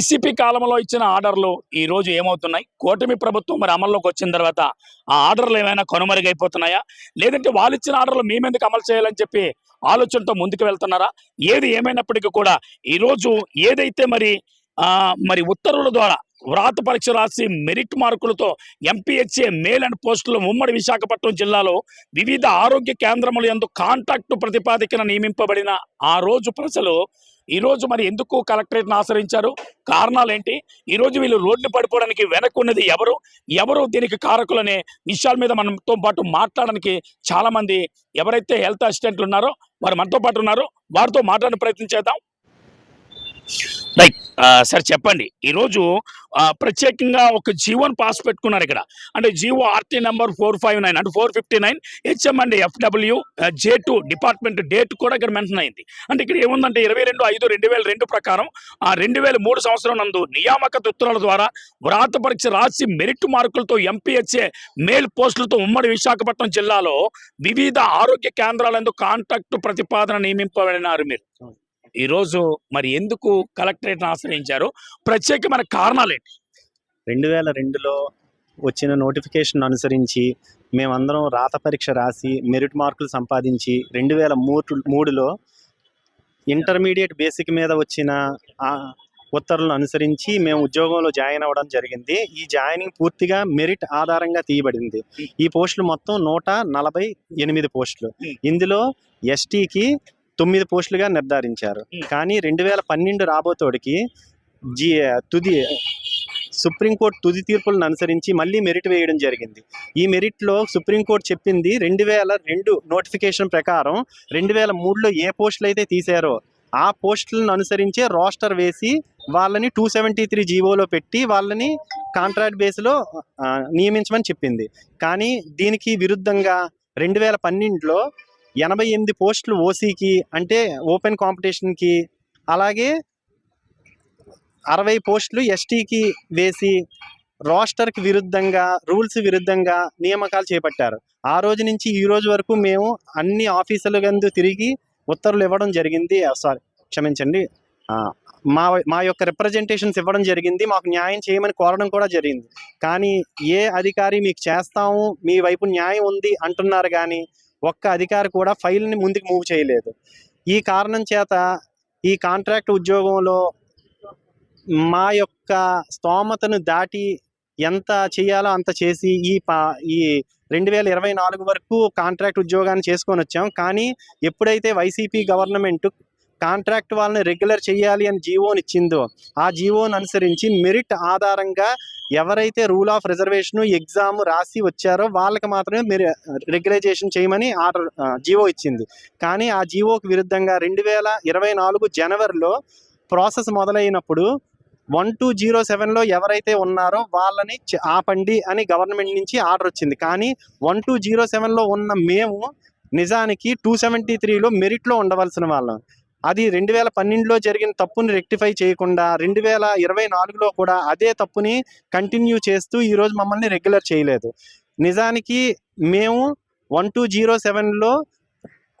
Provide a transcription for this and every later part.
YCP కాలంలో ఇచ్చిన ఆర్డర్లు ఈ రోజు ఏమవుతున్నాయి? కూటమి ప్రభుత్వం మరి అమల్లోకి వచ్చిన తర్వాత ఆ ఆర్డర్లు ఏమైనా కనుమరుగైపోతున్నాయా? లేదంటే వాళ్ళు ఇచ్చిన ఆర్డర్లు మేమెందుకు అమలు చేయాలని చెప్పి ఆలోచనతో ముందుకు వెళ్తున్నారా? ఏది ఏమైనప్పటికీ కూడా ఈ రోజు ఏదైతే మరి మరి ఉత్తర్వుల ద్వారా వ్రాత పరీక్ష రాసి మెరిట్ మార్కులతో ఎంపీహెచ్ఏ మేల్ అండ్ పోస్టులు ఉమ్మడి విశాఖపట్నం జిల్లాలో వివిధ ఆరోగ్య కేంద్రములు ఎందుకు కాంట్రాక్టు ప్రతిపాదికన నియమింపబడిన ఆ రోజు ప్రజలు ఈ రోజు మరి ఎందుకు కలెక్టరేట్ను ఆశ్రయించారు? కారణాలు ఏంటి ఈ రోజు వీళ్ళు రోడ్లు పడిపోవడానికి వెనక్కున్నది ఎవరు? ఎవరు దీనికి కారకులనే? విషయాల మీద మనతో పాటు మాట్లాడడానికి చాలా మంది ఎవరైతే హెల్త్ అసిస్టెంట్లు ఉన్నారో వారు మనతో పాటు ఉన్నారు. వారితో మాట్లాడే ప్రయత్నం చేద్దాం. రైట్ సార్ చెప్పండి. ఈరోజు ప్రత్యేకంగా ఒక జీవోని పాస్ పెట్టుకున్నారు ఇక్కడ. అంటే GO RT number four five nine అంటే four fifty nine HM and FW J two department date కూడా ఇక్కడ మెన్షన్ అయింది. అంటే ఇక్కడ ఏముందంటే ఇరవై రెండు ఐదు రెండు వేల రెండు ప్రకారం ఆ రెండు వేల మూడు సంవత్సరం నందు నియామక ఉత్తర్వుల ద్వారా వ్రాత పరీక్ష రాసి మెరిట్ మార్కులతో ఎంపీహెచ్ఏ మేల్ పోస్టులతో ఉమ్మడి విశాఖపట్నం జిల్లాలో వివిధ ఆరోగ్య కేంద్రాలందు కాంట్రాక్టు ప్రతిపాదన నియమింపబడినారు మీరు. ఈ రోజు మరి ఎందుకు కలెక్టరేట్ ఆశ్రయించారు? ప్రత్యేకమైన కారణాలు ఏంటి? రెండు వేల రెండులో వచ్చిన నోటిఫికేషన్ అనుసరించి మేమందరం రాత పరీక్ష రాసి మెరిట్ మార్కులు సంపాదించి రెండు వేల మూడు మూడులో ఇంటర్మీడియట్ బేసిక్ మీద వచ్చిన ఉత్తర్వులను అనుసరించి మేము ఉద్యోగంలో జాయిన్ అవ్వడం జరిగింది. ఈ జాయినింగ్ పూర్తిగా మెరిట్ ఆధారంగా తీయబడింది. ఈ పోస్టులు మొత్తం నూట నలభై ఎనిమిది పోస్టులు. ఇందులో ఎస్టీకి తొమ్మిది పోస్టులుగా నిర్ధారించారు. కానీ రెండు వేల పన్నెండు రాబోతోడికి జీ తుది సుప్రీంకోర్టు తుది తీర్పులను అనుసరించి మళ్ళీ మెరిట్ వేయడం జరిగింది. ఈ మెరిట్లో సుప్రీంకోర్టు చెప్పింది రెండు వేల రెండు నోటిఫికేషన్ ప్రకారం రెండు వేల మూడులో ఏ పోస్టులు అయితే తీశారో ఆ పోస్టులను అనుసరించే రోస్టర్ వేసి వాళ్ళని టూ సెవెంటీ త్రీ జీవోలో పెట్టి వాళ్ళని కాంట్రాక్ట్ బేస్లో నియమించమని చెప్పింది. కానీ దీనికి విరుద్ధంగా రెండు వేల పన్నెండులో ఎనభై ఎనిమిది పోస్టులు ఓసీకి అంటే ఓపెన్ కాంపిటీషన్కి అలాగే అరవై పోస్టులు ఎస్టీకి వేసి రోస్టర్కి విరుద్ధంగా రూల్స్ విరుద్ధంగా నియామకాలు చేపట్టారు. ఆ రోజు నుంచి ఈ రోజు వరకు మేము అన్ని ఆఫీసుల గందు తిరిగి ఉత్తర్వులు ఇవ్వడం జరిగింది. సారీ క్షమించండి. మా మా యొక్క రిప్రజెంటేషన్స్ ఇవ్వడం జరిగింది. మాకు న్యాయం చేయమని కోరడం కూడా జరిగింది. కానీ ఏ అధికారి మీకు చేస్తాము మీ వైపు న్యాయం ఉంది అంటున్నారు కానీ ఒక్క అధికారి కూడా ఫైల్ని ముందుకు మూవ్ చేయలేదు. ఈ కారణం చేత ఈ కాంట్రాక్ట్ ఉద్యోగంలో మా యొక్క స్తోమతను దాటి ఎంత చేయాలో అంత చేసి ఈ పా ఈ రెండు వేల ఇరవై నాలుగు వరకు కాంట్రాక్ట్ ఉద్యోగాన్ని చేసుకొని వచ్చాం. కానీ ఎప్పుడైతే వైసీపీ గవర్నమెంట్ కాంట్రాక్ట్ వాళ్ళని రెగ్యులర్ చేయాలి అని జీవోని ఇచ్చిందో ఆ జీవోని అనుసరించి మెరిట్ ఆధారంగా ఎవరైతే రూల్ ఆఫ్ రిజర్వేషన్ ఎగ్జామ్ రాసి వచ్చారో వాళ్ళకి మాత్రమే మీరు రెగ్యులైజేషన్ చేయమని ఆర్డర్ జీవో ఇచ్చింది. కానీ ఆ జీవోకి విరుద్ధంగా రెండు వేల ఇరవై నాలుగు జనవరిలో ప్రాసెస్ మొదలైనప్పుడు వన్ టూ జీరో సెవెన్లో ఎవరైతే ఉన్నారో వాళ్ళని ఆపండి అని గవర్నమెంట్ నుంచి ఆర్డర్ వచ్చింది. కానీ వన్ టూ జీరో సెవెన్లో ఉన్న మేము నిజానికి టూ సెవెంటీ త్రీలో మెరిట్లో ఉండవలసిన వాళ్ళం. అది రెండు వేల పన్నెండులో జరిగిన తప్పుని రెక్టిఫై చేయకుండా రెండు వేల ఇరవై నాలుగులో కూడా అదే తప్పుని కంటిన్యూ చేస్తూ ఈరోజు మమ్మల్ని రెగ్యులర్ చేయలేదు. నిజానికి మేము వన్ టూ జీరో సెవెన్లో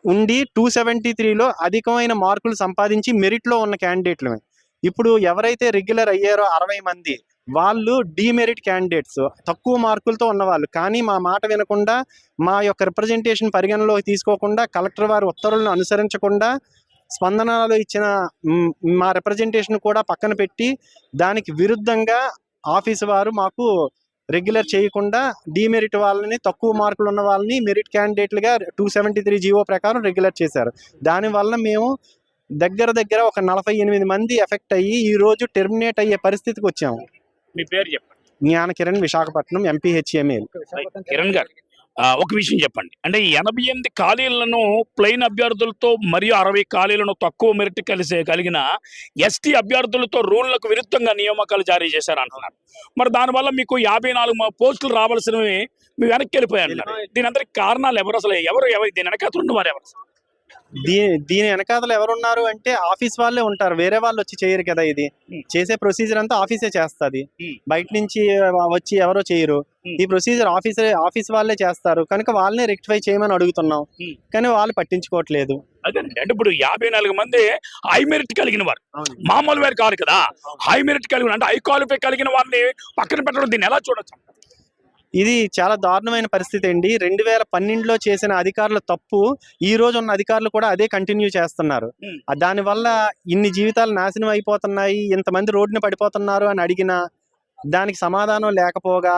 ఉండి టూ సెవెంటీ త్రీలో అధికమైన మార్కులు సంపాదించి మెరిట్లో ఉన్న క్యాండిడేట్లమే. ఇప్పుడు ఎవరైతే రెగ్యులర్ అయ్యారో అరవై మంది వాళ్ళు డీమెరిట్ క్యాండిడేట్స్ తక్కువ మార్కులతో ఉన్నవాళ్ళు. కానీ మా మాట వినకుండా మా యొక్క రిప్రజెంటేషన్ పరిగణలోకి తీసుకోకుండా కలెక్టర్ వారి ఉత్తర్వులను అనుసరించకుండా స్పందనలో ఇచ్చిన మ్, రిప్రజెంటేషన్ కూడా పక్కన పెట్టి దానికి విరుద్ధంగా ఆఫీస్ వారు మాకు రెగ్యులర్ చేయకుండా డిమెరిట్ వాళ్ళని తక్కువ మార్కులు ఉన్న వాళ్ళని మెరిట్ క్యాండిడేట్లుగా టూ సెవెంటీ త్రీ జీవో ప్రకారం రెగ్యులర్ చేశారు. దానివల్ల మేము దగ్గర దగ్గర ఒక నలభై ఎనిమిది మంది ఎఫెక్ట్ అయ్యి ఈ రోజు టెర్మినేట్ అయ్యే పరిస్థితికి వచ్చాము. మీ పేరు చెప్పండి. జ్ఞాన కిరణ్ విశాఖపట్నం ఎంపీహెచ్ఎంఎల్ కిరణ్ గారు. ఒక విషయం చెప్పండి. అంటే ఈ ఎనభై ఎనిమిది ఖాళీలను ప్లెయిన్ అభ్యర్థులతో మరియు అరవై ఖాళీలను తక్కువ మెరిట్ కలిసి కలిగిన ఎస్టీ అభ్యర్థులతో రూళ్ళకు విరుద్ధంగా నియామకాలు జారీ చేశారు అంటున్నారు మరి దానివల్ల మీకు యాభై నాలుగు పోస్టులు రావాల్సినవి మీ వెనక్కి వెళ్ళిపోయాయి. అంటున్నారు దీని అందరికి కారణాలు ఎవరు అసలు? ఎవరు ఎవరు? దీని వెనక ఉన్నవారు ఎవరు దీని దీని వెనకాతలు ఎవరున్నారు అంటే ఆఫీస్ వాళ్ళే ఉంటారు. వేరే వాళ్ళు వచ్చి చేయరు కదా ఇది. చేసే ప్రొసీజర్ అంతా ఆఫీసే చేస్తుంది. బయట నుంచి వచ్చి ఎవరో చేయరు. ఈ ప్రొసీజర్ ఆఫీసే ఆఫీస్ వాళ్ళే చేస్తారు. కనుక వాళ్ళనే రెక్టిఫై చేయమని అడుగుతున్నాం. కానీ వాళ్ళు పట్టించుకోవట్లేదు. అదేనండి. అంటే ఇప్పుడు యాభై నాలుగు మంది హై మెరిట్ కలిగిన వారు. మామూలు వారు కాదు కదా. హై మెరిట్ కలిగిన అంటే హై క్వాలిఫై కలిగిన వారిని పక్కన పెట్టడం దీన్ని ఎలా చూడొచ్చు? ఇది చాలా దారుణమైన పరిస్థితి అండి. రెండు వేల పన్నెండులో చేసిన అధికారుల తప్పు ఈ రోజు ఉన్న అధికారులు కూడా అదే కంటిన్యూ చేస్తున్నారు. దానివల్ల ఇన్ని జీవితాలు నాశనం అయిపోతున్నాయి ఇంతమంది రోడ్డున పడిపోతున్నారు అని అడిగిన దానికి సమాధానం లేకపోగా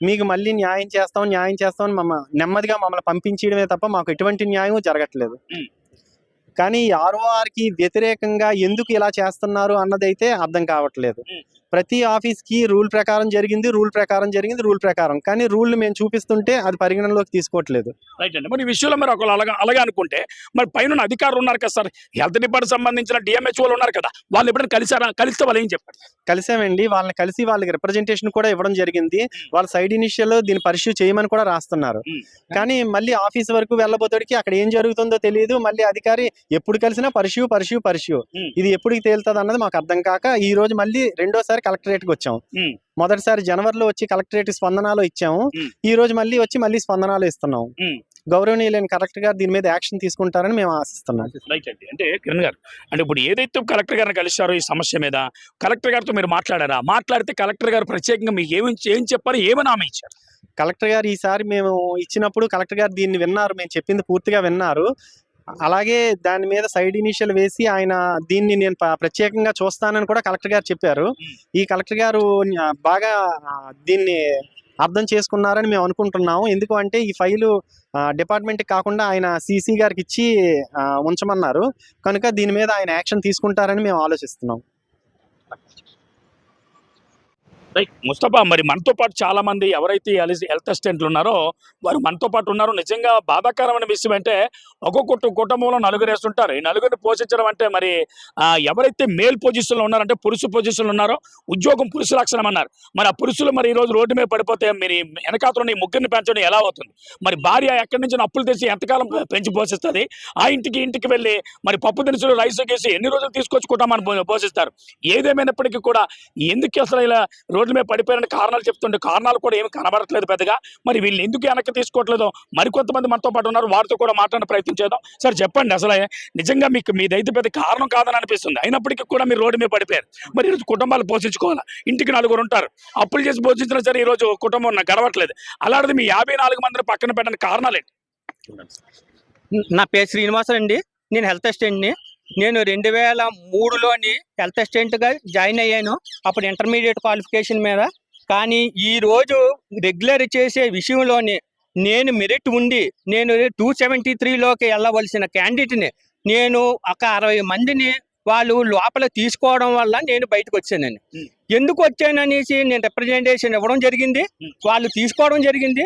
మీకు మళ్ళీ న్యాయం చేస్తాం న్యాయం చేస్తాం అని మమ్మ నెమ్మదిగా మమ్మల్ని పంపించడమే తప్ప మాకు ఎటువంటి న్యాయం జరగట్లేదు. కానీ ఆర్ఓఆర్కి వ్యతిరేకంగా ఎందుకు ఇలా చేస్తున్నారు అన్నదైతే అర్థం కావట్లేదు. ప్రతి ఆఫీస్కి రూల్ ప్రకారం జరిగింది రూల్ ప్రకారం జరిగింది రూల్ ప్రకారం. కానీ రూల్ మేము చూపిస్తుంటే అది పరిగణనలోకి తీసుకోవట్లేదు. రైట్ అండి. మరి విషయంలో మీరు ఒకళ్ళు అలాగా అలాగే అనుకుంటే మరి పైన అధికారులు ఉన్నారు కదా సార్? హెల్త్ డిపార్ట్మెంట్ సంబంధించిన డిఎంహెచ్ఓలు ఉన్నారు కదా? వాళ్ళు ఎప్పుడైనా కలిసారా కలిస్తే వాళ్ళు ఏం చెప్పారు? కలిసామండి. వాళ్ళని కలిసి వాళ్ళకి రిప్రజెంటేషన్ కూడా ఇవ్వడం జరిగింది. వాళ్ళ సైడ్ ఇనిషియల్ దీన్ని పరిశీలి చేయమని కూడా రాస్తున్నారు. Hmm. కానీ మళ్ళీ ఆఫీస్ వరకు వెళ్ళబోతోడికి అక్కడ ఏం జరుగుతుందో తెలియదు. మళ్ళీ అధికారి ఎప్పుడు కలిసినా పరిశీవ్ పరిశీవ్. Hmm. ఇది ఎప్పుడు తేలుతుంది అన్నది మాకు అర్థం కాక ఈ రోజు మళ్ళీ రెండోసారి కలెక్టరేట్కి వచ్చాం. మొదటిసారి జనవరిలో వచ్చి కలెక్టరేట్ స్పందనాలు ఇచ్చాము. ఈ రోజు మళ్ళీ వచ్చి మళ్ళీ స్పందనాలు ఇస్తున్నాం. గౌరవనీయులైన కలెక్టర్ గారు దీని మీద యాక్షన్ తీసుకుంటారని మేము ఆశిస్తున్నాం. రైట్ అండి. అంటే కిరణ్ గారు అంటే ఇప్పుడు ఏదైతే కలెక్టర్ గారిని కలిశారో ఈ సమస్య మీద కలెక్టర్ గారితో మీరు మాట్లాడారా? మాట్లాడితే కలెక్టర్ గారు ప్రత్యేకంగా మీకు ఏమి ఏం చెప్పారు? ఏమని హామీ ఇచ్చారు? కలెక్టర్ గారు ఈసారి మేము ఇచ్చినప్పుడు కలెక్టర్ గారు దీన్ని విన్నారు. మేము చెప్పింది పూర్తిగా విన్నారు. అలాగే దాని మీద సైడ్ ఇనిషియల్ వేసి ఆయన దీన్ని నేను ప్రత్యేకంగా చూస్తానని కూడా కలెక్టర్ గారు చెప్పారు. ఈ కలెక్టర్ గారు బాగా దీన్ని అర్థం చేసుకున్నారని మేము అనుకుంటున్నాము. ఎందుకు అంటే ఈ ఫైలు డిపార్ట్మెంట్ కాకుండా ఆయన సీసీ గారికి ఇచ్చి ఉంచమన్నారు. కనుక దీని మీద ఆయన యాక్షన్ తీసుకుంటారని మేము ఆలోచిస్తున్నాం. రైట్ ముస్తఫా మరి మనతో పాటు చాలా మంది ఎవరైతే హెల్త్ అసిస్టెంట్లు ఉన్నారో వారు మనతో పాటు ఉన్నారు. నిజంగా బాధాకరమైన విషయం అంటే ఒక్కొక్క కుటుంబంలో నలుగురు వేస్తుంటారు. ఈ నలుగురిని పోషించడం అంటే మరి ఆ, ఎవరైతే మేల్ పొజిషన్లో ఉన్నారంటే పురుషు పొజిషన్లో ఉన్నారో ఉద్యోగం పురుష లక్షణం అన్నారు. మరి ఆ పురుషులు మరి ఈ రోజు రోడ్డు మీద పడిపోతే మీరు వెనకాతలో ఈ ముగ్గురిని పెంచడం ఎలా అవుతుంది? మరి భార్య ఎక్కడి నుంచి అప్పులు తెచ్చి ఎంతకాలం పెంచి పోషిస్తుంది? ఆ ఇంటికి ఇంటికి వెళ్ళి మరి పప్పు దినుసులు రైస్ గీసి ఎన్ని రోజులు తీసుకొచ్చి పోషిస్తారు? ఏదేమైనప్పటికీ కూడా ఎందుకు అసలు ఇలా రోడ్ల మీద పడిపోయిన కారణాలు చెప్తుంటే కారణాలు కూడా ఏమి కనబడట్లేదు పెద్దగా. మరి వీళ్ళు ఎందుకు వెనక్కి తీసుకోవట్లేదు? మరికొంతమంది మనతో పాటు ఉన్నారు. వారితో కూడా మాట్లాడే ప్రయత్నం చేద్దాం. సార్ చెప్పండి అసలు. నిజంగా మీకు మీదైతే పెద్ద కారణం కాదని అనిపిస్తుంది. అయినప్పటికీ కూడా మీరు రోడ్డు మీద పడిపోయారు. మరి ఈరోజు కుటుంబాలు పోషించుకోవాలి? ఇంటికి నలుగురు ఉంటారు. అప్పులు చేసి పోషించినా సరే ఈరోజు కుటుంబం నాకు గడవట్లేదు. అలాంటిది మీ యాభై నాలుగు మందిని పక్కన పెట్టడానికి కారణాలు ఏంటి? నా పేరు శ్రీనివాసన్ అండి. నేను హెల్త్ అసిస్టెంట్ని. నేను రెండు వేల మూడులోని హెల్త్ అసిస్టెంట్గా జాయిన్ అయ్యాను. అప్పుడు ఇంటర్మీడియట్ క్వాలిఫికేషన్ మీద. కానీ ఈ రోజు రెగ్యులర్ చేసే విషయంలోని నేను మెరిట్ ఉండి నేను టూ సెవెంటీ త్రీలోకి వెళ్ళవలసిన క్యాండిడేట్ని నేను ఒక అరవై మందిని వాళ్ళు లోపల తీసుకోవడం వల్ల నేను బయటకు వచ్చానండి. Hmm. ఎందుకు వచ్చాననేసి నేను రిప్రజెంటేషన్ ఇవ్వడం జరిగింది. వాళ్ళు తీసుకోవడం జరిగింది.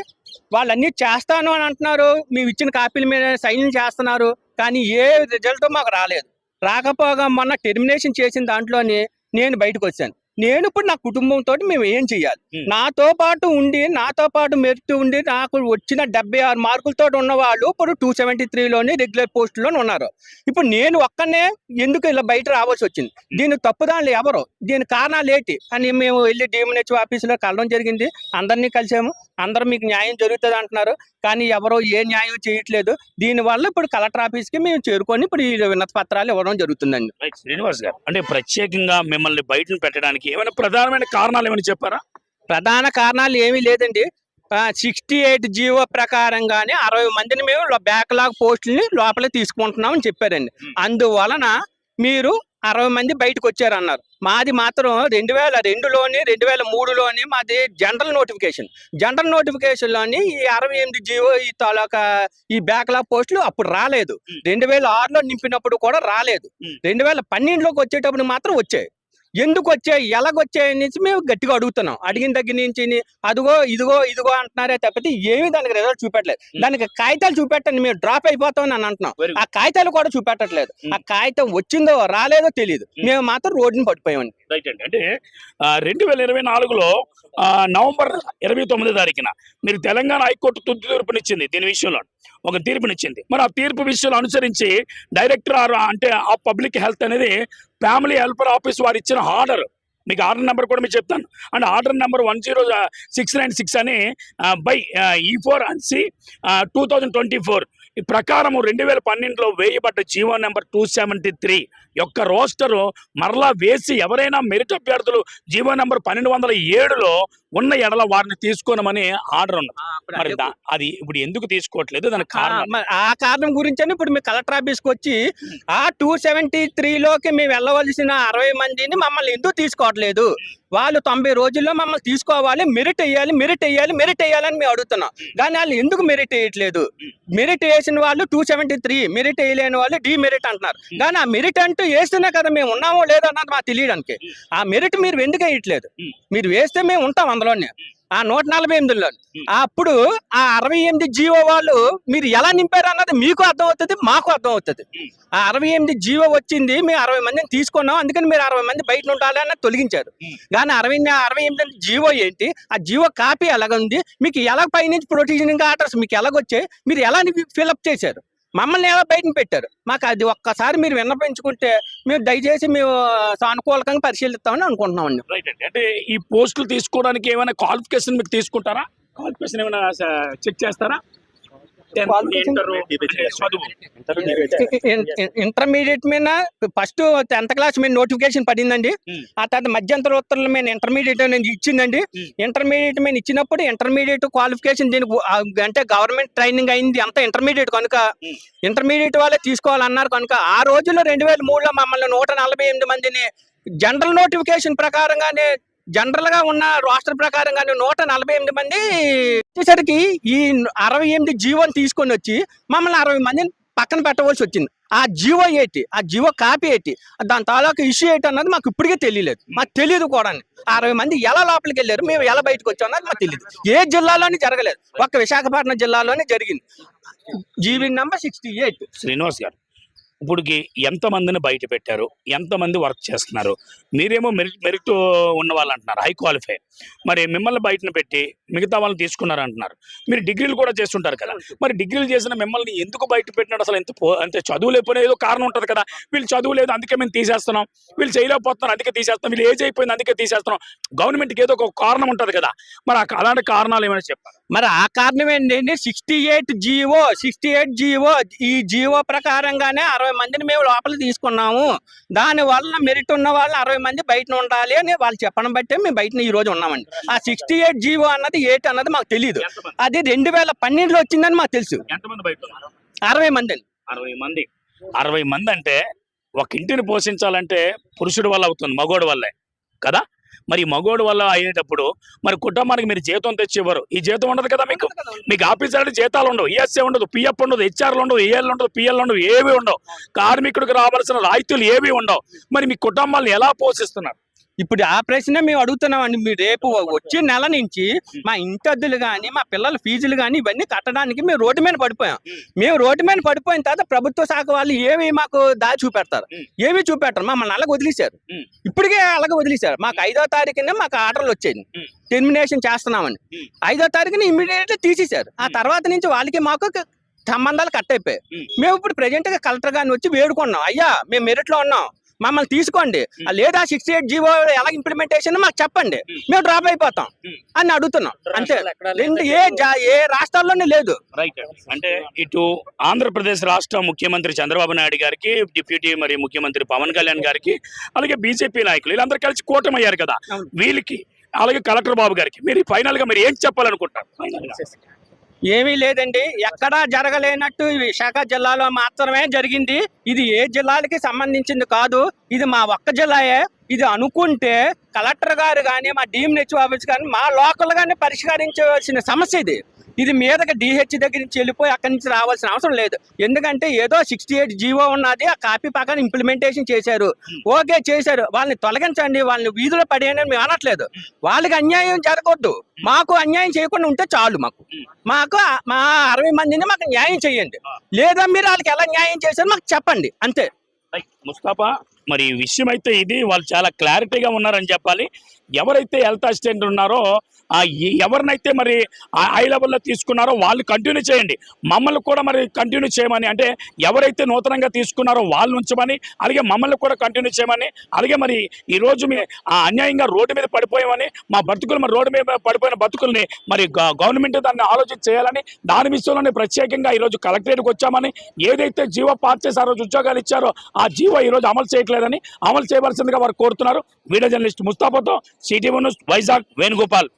వాళ్ళన్నీ చేస్తాను అని అంటున్నారు. మేము ఇచ్చిన కాపీల మీద సైన్ చేస్తున్నారు. కానీ ఏ రిజల్ట్ మాకు రాలేదు. రాకపోగా మొన్న టెర్మినేషన్ చేసిన దాంట్లోనే నేను బయటకు వచ్చాను. నేను ఇప్పుడు నా కుటుంబంతో మేము ఏం చెయ్యాలి Hmm. నాతో పాటు ఉండి నాతో పాటు మెరిట్ ఉండి నాకు వచ్చిన డెబ్బై ఆరు మార్కులతో ఉన్న వాళ్ళు ఇప్పుడు టూ సెవెంటీ త్రీలోని రెగ్యులర్ పోస్టులో ఉన్నారు. ఇప్పుడు నేను ఒక్కనే ఎందుకు ఇలా బయట రావాల్సి వచ్చింది? దీని తప్పుదానులు ఎవరు? దీని కారణాలు ఏంటి? అని మేము వెళ్ళి డిఎంహెచ్ ఆఫీసులో కలవడం జరిగింది. అందరినీ కలిసాము. అందరూ మీకు న్యాయం జరుగుతుంది అంటున్నారు. కానీ ఎవరో ఏ న్యాయం చేయట్లేదు. దీనివల్ల ఇప్పుడు కలెక్టర్ ఆఫీస్కి మేము చేరుకొని ఇప్పుడు ఈ వినతి పత్రాలు ఇవ్వడం జరుగుతుందండి. శ్రీనివాస్ గారు అంటే ప్రత్యేకంగా మిమ్మల్ని బయటను పెట్టడానికి ఏమైనా ప్రధానమైన కారణాలు ఏమైనా చెప్పారా? ప్రధాన కారణాలు ఏమీ లేదండి. సిక్స్టీ ఎయిట్ జీవో ప్రకారంగానే అరవై మందిని మేము బ్యాక్లాగ్ పోస్టుల్ని లోపల తీసుకుంటున్నామని చెప్పారండి. అందువలన మీరు అరవై మంది బయటకు వచ్చారన్నారు మాది మాత్రం రెండు వేల రెండులోని రెండు వేల మూడులోని మాది జనరల్ నోటిఫికేషన్. జనరల్ నోటిఫికేషన్లోని ఈ అరవై ఎనిమిది జీవో ఈ తాలూకా ఈ బ్యాక్లాగ్ పోస్టులు అప్పుడు రాలేదు. రెండు వేల ఆరులో నింపినప్పుడు కూడా రాలేదు. రెండు వేల పన్నెండులోకి వచ్చేటప్పుడు మాత్రం వచ్చాయి. ఎందుకు వచ్చాయి ఎలాగొచ్చాయి అనేసి మేము గట్టిగా అడుగుతున్నాం అడిగిన దగ్గర నుంచి అదిగో ఇదిగో ఇదిగో అంటున్నారే తప్పితే ఏమీ దానికి రిజల్ట్ చూపెట్టలేదు. దానికి కాగితాలు చూపెట్టండి మేము డ్రాప్ అయిపోతామని అని అంటున్నాం. ఆ కాగితాలు కూడా చూపెట్టట్లేదు. ఆ కాగితం వచ్చిందో రాలేదో తెలియదు. మేము మాత్రం రోడ్డుని పడిపోయామండి అంటే రెండు వేల ఇరవై నాలుగులో నవంబర్ ఇరవై తొమ్మిది తారీఖున మీరు తెలంగాణ హైకోర్టు తుది తీర్పునిచ్చింది దీని విషయంలో ఒక తీర్పునిచ్చింది. మరి ఆ తీర్పు విషయంలో అనుసరించి డైరెక్టర్ ఆర్ అంటే ఆ పబ్లిక్ హెల్త్ అనేది ఫ్యామిలీ హెల్పర్ ఆఫీస్ వారు ఇచ్చిన ఆర్డర్. మీకు ఆర్డర్ నెంబర్ కూడా మీకు చెప్తాను. And order number one zero six nine six అని by E four and C two thousand twenty four ఈ ప్రకారం రెండు వేల పన్నెండులో వేయబడ్డ GO number two seventy three యొక్క రోస్టరు మరలా వేసి ఎవరైనా మెరిట్ అభ్యర్థులు జీవో నెంబర్ పన్నెండు వందల ఏడులో ఉన్న ఎడల వారిని తీసుకోనమని ఆర్డర్ ఉన్నది. మరి అది ఇప్పుడు ఎందుకు తీసుకోవట్లేదు? దానికి ఆ, కారణం ఆ కారణం గురించి ఇప్పుడు మీ కలెక్టర్ ఆఫీస్కి వచ్చి ఆ టూ సెవెంటీ త్రీలోకి మేము వెళ్ళవలసిన అరవై మందిని మమ్మల్ని ఎందుకు తీసుకోవట్లేదు? వాళ్ళు తొంభై రోజుల్లో మమ్మల్ని తీసుకోవాలి మెరిట్ వేయాలి మెరిట్ వేయాలి మెరిట్ వేయాలని మేము అడుగుతున్నాం. కానీ వాళ్ళు ఎందుకు మెరిట్ వేయట్లేదు? మెరిట్ వేసిన వాళ్ళు టూ సెవెంటీ త్రీ మెరిట్ వేయలేని వాళ్ళు డిమెరిట్ అంటున్నారు. కానీ ఆ మెరిట్ అంటూ వేస్తేనే కదా మేము ఉన్నామో లేదో అన్నది మాకు తెలియడానికి. ఆ మెరిట్ మీరు ఎందుకు వేయట్లేదు? మీరు వేస్తే మేము ఉంటాం అందులోనే. ఆ నూట నలభై ఎనిమిదిలో. అప్పుడు ఆ అరవై ఎనిమిది జీవో వాళ్ళు మీరు ఎలా నింపారు అన్నది మీకు అర్థం అవుతుంది మాకు అర్థం అవుతుంది ఆ అరవై ఎనిమిది జీవో వచ్చింది మేము అరవై మందిని తీసుకున్నాం అందుకని మీరు అరవై మంది బయట ఉండాలి అన్నది తొలగించారు. కానీ అరవై అరవై ఎనిమిది జీవో ఏంటి ఆ జీవో కాపీ ఎలాగుంది మీకు ఎలా పైనుంచి ప్రొటీజింగ్ ఆర్డర్స్ మీకు ఎలాగొచ్చాయి మీరు ఎలా ఫిల్అప్ చేశారు? మమ్మల్ని ఎలా బయటని పెట్టారు. మాకు అది ఒక్కసారి మీరు విన్నపించుకుంటే మేము దయచేసి మేము సానుకూలంగా పరిశీలిస్తామని అనుకుంటున్నామండి. రైట్ అండి. అంటే ఈ పోస్టులు తీసుకోవడానికి ఏమైనా క్వాలిఫికేషన్ మీకు తీసుకుంటారా? క్వాలిఫికేషన్ ఏమైనా చెక్ చేస్తారా? ఇంటర్మీడియట్ మీద ఫస్ట్ టెన్త్ క్లాస్ మీద నోటిఫికేషన్ పడిందండి. Hmm. ఆ తర్వాత మధ్యంతర ఉత్తర్వుల మీద ఇంటర్మీడియట్ అనేది ఇచ్చిందండి. Hmm. ఇంటర్మీడియట్ మీద ఇచ్చినప్పుడు ఇంటర్మీడియట్ క్వాలిఫికేషన్ దీనికి అంటే గవర్నమెంట్ ట్రైనింగ్ అయింది. అంత ఇంటర్మీడియట్ కనుక Hmm. ఇంటర్మీడియట్ వాళ్ళే తీసుకోవాలన్నారు కనుక ఆ రోజుల్లో రెండు వేల మూడులో మమ్మల్ని నూట నలభై ఎనిమిది మందిని జనరల్ నోటిఫికేషన్ ప్రకారంగానే జనరల్గా ఉన్న రాష్ట్ర ప్రకారంగానే నూట నలభై ఎనిమిది మంది వచ్చేసరికి ఈ అరవై ఎనిమిది జీవోని తీసుకొని వచ్చి మమ్మల్ని అరవై మందిని పక్కన పెట్టవలసి వచ్చింది. ఆ జీవో ఏంటి? ఆ జీవో కాపీ ఏంటి? దాని తాలూకా ఇష్యూ ఏంటి అన్నది మాకు ఇప్పటికే తెలియలేదు. మాకు తెలియదు కూడా. అరవై మంది ఎలా లోపలికి వెళ్ళారు? మేము ఎలా బయటకు వచ్చాం అన్నది మాకు తెలియదు. ఏ జిల్లాలోని జరగలేదు. ఒక్క విశాఖపట్నం జిల్లాలోనే జరిగింది. GV number sixty eight Srinivas garu ఇప్పుడుకి ఎంతమందిని బయట పెట్టారు? ఎంతమంది వర్క్ చేస్తున్నారు? మీరేమో మెరిట్ మెరిట్ ఉన్న వాళ్ళు అంటున్నారు హై క్వాలిఫై. మరి మిమ్మల్ని బయటను పెట్టి మిగతా వాళ్ళని తీసుకున్నారు అంటున్నారు మీరు డిగ్రీలు కూడా చేస్తుంటారు కదా? మరి డిగ్రీలు చేసిన మిమ్మల్ని ఎందుకు బయట పెట్టినాడు అసలు? ఎంత పో అంటే చదువు లేకపోయినా ఏదో కారణం ఉంటుంది కదా? వీళ్ళు చదువు లేదు అందుకే మేము తీసేస్తున్నాం. వీళ్ళు చేయలేకపోతున్నారు అందుకే తీసేస్తాం వీళ్ళు ఏజ్ అయిపోయింది అందుకే తీసేస్తున్నాం. గవర్నమెంట్కి ఏదో ఒక కారణం ఉంటుంది కదా? మరి అలాంటి కారణాలు ఏమైనా చెప్పారు మరి ఆ కారణం ఏంటండి? Sixty eight GO sixty eight GO ఈ జీవో ప్రకారంగానే అరవై మందిని మేము లోపల తీసుకున్నాము. దాని వల్ల మెరిట్ ఉన్న వాళ్ళు అరవై మంది బయట ఉండాలి అని వాళ్ళు చెప్పడం బట్టే మేము బయట ఈ రోజు ఉన్నామండి. ఆ సిక్స్టీ ఎయిట్ జీవో అన్నది ఏంటి అన్నది మాకు తెలియదు అది రెండు వేల పన్నెండులో వచ్చిందని మాకు తెలుసు. ఎంతమంది బయట ఉన్నారు? అరవై మంది. అరవై మంది. అరవై మంది అంటే ఒక ఇంటిని పోషించాలంటే పురుషుడి వల్ల అవుతుంది మగోడు వల్లే. కదా? మరి మగోడు వల్ల అయ్యేటప్పుడు మరి కుటుంబానికి మీరు జీతం తెచ్చి ఇవ్వరు ఈ జీతం ఉండదు కదా మీకు? మీకు ఆఫీసర్ అంటే జీతాలు ఉండవు. ఈఎస్ఏ ఉండదు పిఎఫ్ ఉండదు హెచ్ఆర్లు ఉండవు ఏఎల్ ఉండదు పిఎల్ ఉండవు ఏవి ఉండవు. కార్మికుడికి రావాల్సిన రాయితీలు ఏవి ఉండవు. మరి మీ కుటుంబాలను ఎలా పోషిస్తున్నారు? ఇప్పుడు ఆ ప్రశ్న మేము అడుగుతున్నామండి. మీరు రేపు వచ్చే నెల నుంచి మా ఇంటి అద్దెలు కానీ మా పిల్లల ఫీజులు కానీ ఇవన్నీ కట్టడానికి మేము రోడ్డు మీద పడిపోయాం. మేము రోడ్డు మీద పడిపోయిన తర్వాత ప్రభుత్వ శాఖ వాళ్ళు ఏమి మాకు దారి చూపెడతారు. ఏమి చూపెడతారు మమ్మల్ని అలాగ వదిలేశారు. ఇప్పటికే అలాగ వదిలేశారు. మాకు ఐదో తారీఖున మాకు ఆర్డర్లు వచ్చాయి. ఉం. టెర్మినేషన్ చేస్తున్నామని. ఐదో తారీఖున ఇమీడియట్ తీసేశారు. ఆ. తర్వాత నుంచి వాళ్ళకి మాకు సంబంధాలు కట్ అయిపోయాయి. మేము ఇప్పుడు ప్రెజెంట్గా కలెక్టర్ గారిని వచ్చి వేడుకున్నాం. అయ్యా మేము మెరిట్లో ఉన్నాం. మమ్మల్ని తీసుకోండి. లేదా సిక్స్టీ ఎయిట్ జీవో ఎలా ఇంప్లిమెంటేషన్ మాకు చెప్పండి. మేము డ్రాప్ అయిపోతాం. అని అడుగుతున్నాం. అంతే. రెండు ఏ ఏ రాష్ట్రాల్లోనే లేదు. రైట్ అంటే ఇటు ఆంధ్రప్రదేశ్ రాష్ట్ర ముఖ్యమంత్రి చంద్రబాబు నాయుడు గారికి డిప్యూటీ మరి ముఖ్యమంత్రి పవన్ కళ్యాణ్ గారికి అలాగే బీజేపీ నాయకులు వీళ్ళందరూ కలిసి కూటమి అయ్యారు కదా. వీళ్ళకి అలాగే కలెక్టర్ బాబు గారికి. మీరు ఫైనల్గా మీరు ఏం చెప్పాలనుకుంటారు. ఏమీ లేదండి. ఎక్కడా జరగలేనట్టు విశాఖ జిల్లాలో మాత్రమే జరిగింది. ఇది ఏ జిల్లాలకి సంబంధించింది కాదు. ఇది మా ఒక్క జిల్లాయే. ఇది అనుకుంటే కలెక్టర్ గారు కానీ మా డిఎంహెచ్ ఆఫీస్ కానీ మా లోకల్ కానీ పరిష్కరించవలసిన సమస్య ఇది. ఇది మీదకి డిహెచ్ దగ్గర నుంచి వెళ్ళిపోయి అక్కడి నుంచి రావాల్సిన అవసరం లేదు. ఎందుకంటే ఏదో సిక్స్టీ ఎయిట్ జీవో ఉన్నది ఆ కాపీ పక్కన ఇంప్లిమెంటేషన్ చేశారు. ఓకే చేశారు. వాళ్ళని తొలగించండి వాళ్ళని వీధిలో పడేయని మేము అనట్లేదు. వాళ్ళకి అన్యాయం జరగొద్దు. మాకు అన్యాయం చేయకుండా ఉంటే చాలు మాకు. మాకు మా అరవై మందిని మాకు న్యాయం చేయండి. లేదా మీరు వాళ్ళకి ఎలా న్యాయం చేశారో మాకు చెప్పండి. అంతే. ముస్తాఫా మరి విషయం అయితే ఇది వాళ్ళు చాలా క్లారిటీగా ఉన్నారని చెప్పాలి. ఎవరైతే హెల్త్ అసిస్టెంట్ ఉన్నారో ఎవరినైతే మరి ఆ హై లెవెల్లో తీసుకున్నారో వాళ్ళు కంటిన్యూ చేయండి. మమ్మల్ని కూడా మరి కంటిన్యూ చేయమని అంటే ఎవరైతే నూతనంగా తీసుకున్నారో వాళ్ళు ఉంచమని అలాగే మమ్మల్ని కూడా కంటిన్యూ చేయమని అలాగే మరి ఈ రోజు మీ ఆ అన్యాయంగా రోడ్డు మీద పడిపోయామని మా బతుకులు మరి రోడ్డు మీద పడిపోయిన బతుకుల్ని మరి గవర్నమెంట్ దాన్ని ఆలోచన చేయాలని దాని విషయంలోనే ప్రత్యేకంగా ఈరోజు కలెక్టరేట్కి వచ్చామని ఏదైతే జీవో పాస్ చేసి ఆ రోజు ఉద్యోగాలు ఇచ్చారో ఆ జీవో ఈరోజు అమలు చేయట్లేదని అమలు చేయవలసిందిగా వారు కోరుతున్నారు. వీడియో జర్నలిస్ట్ ముస్తాఫాతో సిటీ న్యూస్ వైజాగ్ వేణుగోపాల్.